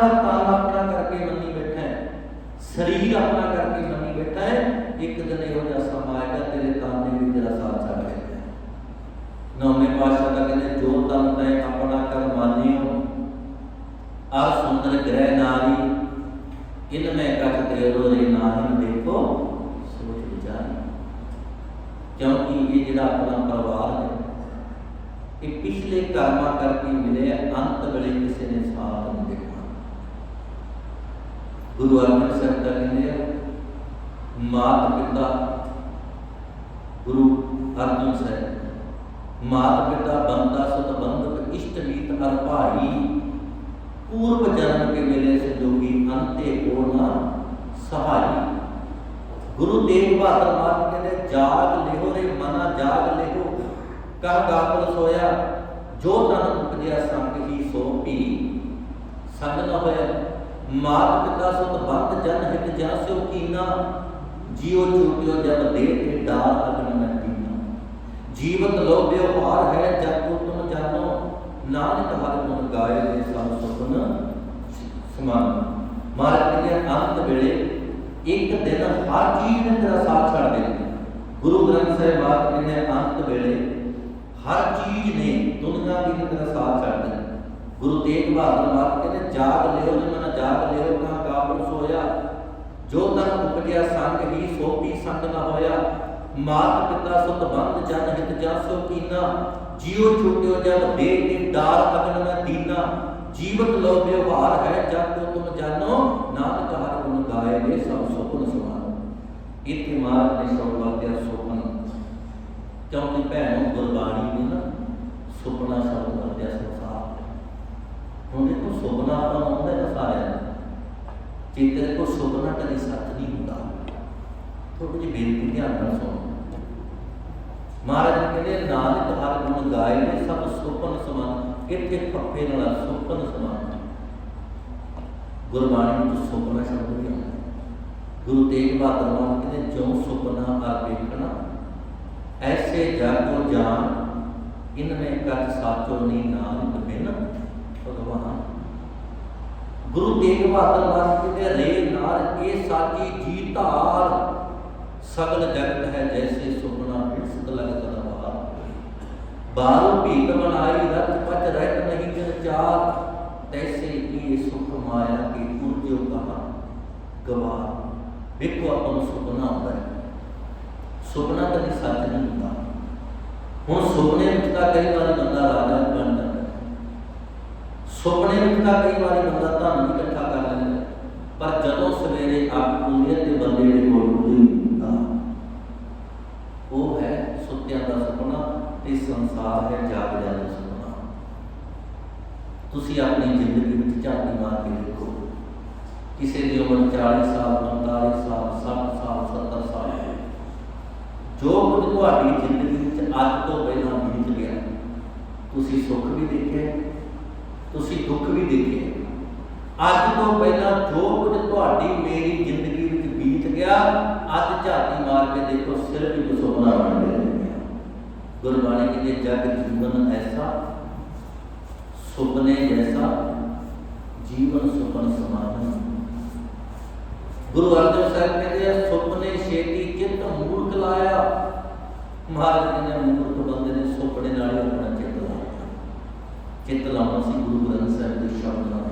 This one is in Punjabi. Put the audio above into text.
ਜਿਹੜਾ ਤਨ ਆਪਣਾ ਕਰਕੇ ਮੰਨੀ ਬੈਠਾ ਹੈ। ਸਰੀਰ ਆਪਣਾ ਕਰਕੇ ਮੰਨੀ ਬੈਠਾ ਹੈ। ਇੱਕ ਦਿਨ ਇਹੋ ਜਿਹਾ ਸਮਾਂ ਆਏਗਾ, ਤੇਰੇ ਤਨ ਨੇ ਵੀ ਤੇਰਾ ਸਾਥ ਛੱਡ ਦੇਣਾ ਨੌਵੇਂ ਪਾਤਸ਼ਾਹ ਦਾ ਕਹਿੰਦੇ, ਜੋ ਤਨ ਤੈ ਆਪਣਾ ਕਰ ਮਾਨਿਓ, ਆ ਸੁੰਦਰ ਗ੍ਰਹਿ ਨਾਰੀ, ਇਨ ਮੈਂ ਕਛ ਤੇਰੋ ਰੇ ਨਾਹੀ ਦੇਖੋ ਸੋਚ ਵਿਚਾਰ ਕਿਉਂਕਿ ਇਹ ਜਿਹੜਾ ਆਪਣਾ ਪਰਿਵਾਰ ਹੈ, ਇਹ ਪਿਛਲੇ ਕਰਮਾਂ ਕਰਕੇ ਮਿਲੇ ਅੰਤ ਵੇਲੇ ਕਿਸੇ ਨੇ ਸਾਥ ਗੁਰੂ ਅਰਜਨ ਸਾਹਿਬ ਦਾ ਕਹਿੰਦੇ ਆ ਮਾਤ ਪਿਤਾ ਗੁਰੂ ਅਰਜਨ ਸਾਹਿਬ ਮਾਤ ਪਿਤਾ ਬੰਦਾ ਸੁਤ ਬੰਧਕ ਇਸ਼ਟ ਮੀਤ ਹਰ ਭਾਈ ਪੂਰਵ ਜਨਮ ਕੇ ਮਿਲੇ ਸੰਜੋਗੀ ਅੰਤੇ ਕੋ ਸਹਾਈ। ਗੁਰੂ ਤੇਗ ਬਹਾਦਰ ਮਹਾਰਾਜ ਕਹਿੰਦੇ, ਜਾਗ ਲਿਹੋ ਰੇ ਮਨਾ, ਜਾਗ ਲਿਹੋ। ਕਹ ਗਾਤਲ ਸੋਇਆ, ਜੋ ਤਨ ਉਪਜਿਆ ਸੰਗ ਹੀ ਸੋ ਪੀ। ਸੰਗ ਨ ਹੋਇਆ ਮਾਤ ਪਿਤਾ ਸੁਤ ਬੰਦ ਜਨ ਹਿਤ ਜਾਸਿਓ ਕੀਨਾ, ਜੀਉ ਛੂਟਿਓ ਜਬ ਦੇਹ ਤੇ ਡਾਰ ਅਗਨ ਮੈਂ ਦੀਨਾ। ਜੀਵਤ ਲੋਭਿਓ ਹਾਰ ਹੈ ਜਦ ਕੋ ਤੁਮ ਜਾਨੋ, ਨਾਨਕ ਹਰ ਗੁਣ ਗਾਏ ਦੇ ਸਭ ਸੁਖਨ ਸਮਾਨ। ਮਹਾਰਾਜ ਕਹਿੰਦੇ ਅੰਤ ਵੇਲੇ ਇੱਕ ਦਿਨ ਹਰ ਚੀਜ਼ ਨੇ ਤੇਰਾ ਸਾਥ ਛੱਡ ਦੇਣਾ ਗੁਰੂ ਗ੍ਰੰਥ ਸਾਹਿਬ ਬਾਤ ਕਹਿੰਦੇ ਅੰਤ ਵੇਲੇ ਹਰ ਚੀਜ਼ ਨੇ ਦੁਨੀਆ ਦੀ ਤੇਰਾ ਸਾਥ ਛੱਡ ਦੇਣਾ ਗੁਰੂ ਤੇਗ ਬਹਾਦਰ ਬਾਤ ਕਹਿੰਦੇ, ਜਾਗ ਲਿਓ ਜੇ ਮਨ ਜਾਗ ਲਿਓ ਕਾ ਕਾਬਲ ਸੋਇਆ ਜੋ ਤਨ ਸੰਗ ਹੀ ਸੋ ਸੰਗ ਨਾ ਹੋਇਆ। ਮਾਤ ਪਿਤਾ ਸੁਤ ਬੰਦ ਜਨ ਹਿਤ ਜਾਸੋ ਕੀਨਾ। ਜੀਉ ਛੁਟਿਓ ਜਬ ਦੇਹ ਤੇ ਡਾਰ ਅਗਨ ਮੈਂ ਦੀਨਾ। ਜੀਵਤ ਲੋਭਿਓ ਭਾਰ ਹੈ ਜਦ ਕੋ ਤੁਮ ਜਾਨੋ। ਨਾਨਕ ਹਰ ਗੁਣ ਗਾਏ ਦੇ ਸਭ ਸੁਪਨ ਸਮਾਨ। ਇਤਿ ਮਾਰ ਨੇ ਸੌਵਾਦਿਆ ਸੁਪਨ ਕਿਉਂਕਿ ਭੈਣੋ, ਗੁਰਬਾਣੀ ਨੂੰ ਨਾ ਸੁਪਨਾ ਸ਼ਬਦ ਵਰਤਿਆ ਸੰਸਾਰ ਹੁਣ ਦੇਖੋ ਸੁਪਨਾ ਆਪਾਂ ਆਉਂਦਾ ਚਿੱਤਰ ਕੋ ਸੁਪਨਾ ਕਦੇ ਸੱਚ ਨਹੀਂ ਹੁੰਦਾ। ਥੋੜੀ ਜਿਹੀ ਬੇਨਤੀ ਧਿਆਨ ਨਾਲ ਸੁਣੋ। ਮਹਾਰਾਜ ਕਹਿੰਦੇ ਨਾਨਕ ਹਰ ਗੁਣ ਗਾਏ ਨੇ, ਸਭ ਸੁਪਨ ਸਮਾਨ, ਇੱਥੇ ਪੱਪੇ ਨਾਲ ਸੁਪਨ ਸਮਾਨ। ਗੁਰਬਾਣੀ ਵਿੱਚ ਸੁਪਨਾ ਸ਼ਬਦ ਵੀ ਆਉਂਦਾ ਗੁਰੂ ਤੇਗ ਬਹਾਦਰ ਮਾਨ ਕਹਿੰਦੇ ਜੋ ਸੁਪਨਾ ਆ ਵੇਖਣਾ, ਐਸੇ ਜਾਗੋ ਜਾਨ ਇਨਮੇ ਕਤ ਸਾਚੋ ਨੀ ਨਾਨਕ ਬਿਨ ਭਗਵਾਨ। ਗੁਰੂ ਤੇਗ ਬਹਾਦਰ ਮਾਨ ਕਹਿੰਦੇ ਰੇ ਨਾਰ ਇਹ ਸਾਚੀ ਜੀ ਧਾਰ ਸਗਲ ਜਗਤ ਹੈ ਜੈਸੇ ਸੁਪਨਾ ਬਿਰਸਤ ਲਗਤ ਰਵਾਰ ਬਾਰੂ ਭੀਤ ਬਣਾਈ ਰਤ ਪਚ ਰਹਿਤ ਨਹੀਂ ਜਨ ਚਾਰ, ਤੈਸੇ ਕੀ ਸੁਖ ਮਾਇਆ ਕੀ ਪੁਰਜੋ ਕਹਾ ਗਵਾਰ। ਵੇਖੋ ਆਪਾਂ ਨੂੰ ਸੁਪਨਾ ਆਉਂਦਾ ਹੈ। ਸੁਪਨਾ ਕਦੇ ਸੱਚ ਨਹੀਂ ਹੁੰਦਾ। ਹੁਣ ਸੁਪਨੇ ਵਿੱਚ ਤਾਂ ਕਈ ਵਾਰੀ ਬੰਦਾ ਰਾਜਾ ਬਣ ਜਾਂਦਾ ਹੈ ਸੁਪਨੇ ਵਿੱਚ ਤਾਂ ਕਈ ਵਾਰੀ ਬੰਦਾ ਧਨ ਵੀ ਇਕੱਠਾ ਕਰ ਲੈਂਦਾ ਹੈ। ਪਰ ਜਦੋਂ ਸਵੇਰੇ ਅੱਖ ਖੁੱਲ੍ਹਦੀ ਹੈ ਤੇ ਬੰਦੇ ਦੇ ਕੋਲ ਕੁਝ ਨਹੀਂ ਹੁੰਦਾ। ਉਹ ਹੈ ਸੁੱਤਿਆਂ ਦਾ ਸੁਪਨਾ ਤੇ ਸੰਸਾਰ ਹੈ ਜਾਗਦਿਆਂ ਦਾ ਸੁਪਨਾ। ਤੁਸੀਂ ਆਪਣੀ ਜ਼ਿੰਦਗੀ ਵਿੱਚ ਝਾਤੀ ਮਾਰ ਕੇ ਦੇਖੋ। ਕਿਸੇ ਦੀ ਉਮਰ 40 ਸਾਲ 45 ਸਾਲ 60 ਸਾਲ 70 ਸਾਲ ਹੈ। ਜੋ ਕੁਝ ਤੁਹਾਡੀ ਜ਼ਿੰਦਗੀ ਵਿੱਚ ਅੱਜ ਤੋਂ ਪਹਿਲਾਂ ਬੀਤ ਗਿਆ, ਤੁਸੀਂ ਸੁੱਖ ਵੀ ਦੇਖਿਆ ਤੁਸੀਂ ਦੁੱਖ ਵੀ ਦੇਖੇ ਅੱਜ ਤੋਂ ਪਹਿਲਾਂ ਜੋ ਕੁਝ ਤੁਹਾਡੀ ਮੇਰੀ ਜ਼ਿੰਦਗੀ ਵਿੱਚ ਬੀਤ ਗਿਆ ਅੱਜ ਝਾਤੀ ਮਾਰ ਕੇ ਦੇਖੋ ਸਿਰਫ ਇੱਕ ਸੁਪਨਾ ਬਣ ਕੇ ਰਹਿ ਗਿਆ ਗੁਰਬਾਣੀ ਕਹਿੰਦੇ ਜਗ ਜੀਵਨ ਐਸਾ ਸੁਪਨੇ ਜੈਸਾ ਜੀਵਨ ਸੁਪਨ ਸਮਾਨ ਗੁਰੂ ਅਰਜਨ ਸਾਹਿਬ ਕਹਿੰਦੇ ਆ ਸੁਪਨੇ ਛੇਤੀ ਚਿੱਤ ਮੂਰਖ ਲਾਇਆ ਮਹਾਰਾਜ ਕਹਿੰਦੇ ਆ, ਮੂਰਖ ਬੰਦੇ ਨੇ ਸੁਪਨੇ ਕਿੰਤ ਲਾਉਣਾ ਸੀ ਗੁਰੂ ਗ੍ਰੰਥ ਸਾਹਿਬ ਦੇ ਸ਼ਬਦ ਨਾਲ